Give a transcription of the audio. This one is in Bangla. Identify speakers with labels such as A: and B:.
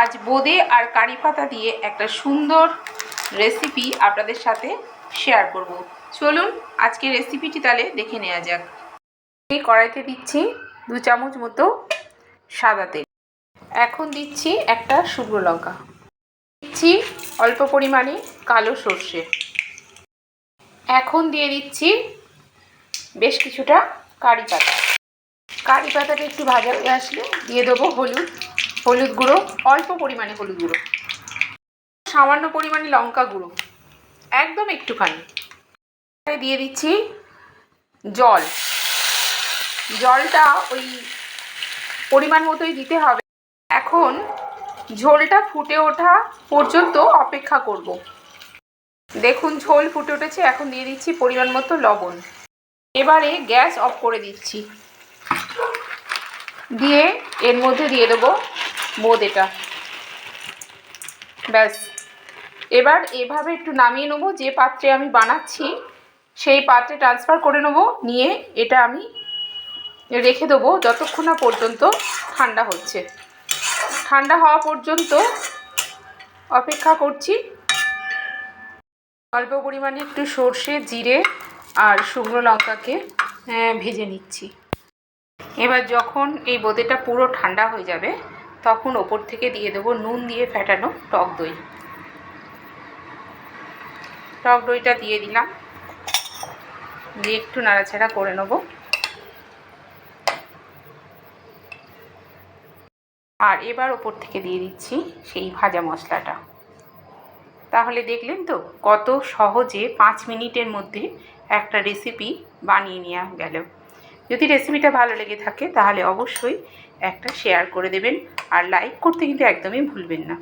A: আজ বোঁদে আর কারি পাতা দিয়ে একটা সুন্দর রেসিপি আপনাদের সাথে শেয়ার করব। চলুন আজকে রেসিপিটি তাহলে দেখে নেওয়া যাক। এই কড়াইতে দিচ্ছি দু চামচ মতো সাদা তেল। এখন দিচ্ছি একটা শুকনো লঙ্কা। দিচ্ছি অল্প পরিমাণে কালো সর্ষে। এখন দিয়ে দিচ্ছি বেশ কিছুটা কারি পাতা। কারি পাতাটা একটু ভাজা হয়ে আসলে দিয়ে দেবো হলুদ। হলুদ গুঁড়ো, অল্প পরিমাণে হলুদ গুঁড়ো। সামান্য পরিমাণে লঙ্কা গুঁড়ো। একদম একটুখানি। দিয়ে দিচ্ছি জল। জলটা ওই পরিমাণ মতোই দিতে হবে। এখন ঝোলটা ফুটে ওঠা পর্যন্ত অপেক্ষা করব। দেখুন, ঝোল ফুটে উঠেছে। এখন দিয়ে দিচ্ছি পরিমাণ মতো লবণ। এবারে গ্যাস অফ করে দিচ্ছি। দিয়ে এর মধ্যে দিয়ে দেবো বোঁদেটা ব্যাস। এবার এভাবে একটু নামিয়ে নেব যে পাত্রে আমি বানাচ্ছি সেই পাত্রে ট্রান্সফার করে নেব নিয়ে এটা আমি রেখে দেবো যতক্ষণ না পর্যন্ত ঠান্ডা হচ্ছে। ঠান্ডা হওয়া পর্যন্ত অপেক্ষা করছি। অল্প পরিমাণে একটু সর্ষে জিরে আর শুকনো লঙ্কাকে আহ, ভেজে নিচ্ছি। এবার যখন এই বোঁদেটা পুরো ঠান্ডা হয়ে যাবে তখন ওপর থেকে দিয়ে দেবো নুন দিয়ে ফেটানো টক দই। টক দইটা দিয়ে দিলাম। দিয়ে একটু নাড়াচাড়া করে নেব। আর এবার ওপর থেকে দিয়ে দিচ্ছি সেই ভাজা মশলাটা। তাহলে দেখলেন তো কত সহজে পাঁচ মিনিটের মধ্যে একটা রেসিপি বানিয়ে নেওয়া গেল। যদি রেসিপিটা ভালো লেগে থাকে, তাহলে অবশ্যই একটা শেয়ার করে দেবেন। আর লাইক করতে কিন্তু একদমই ভুলবেন না।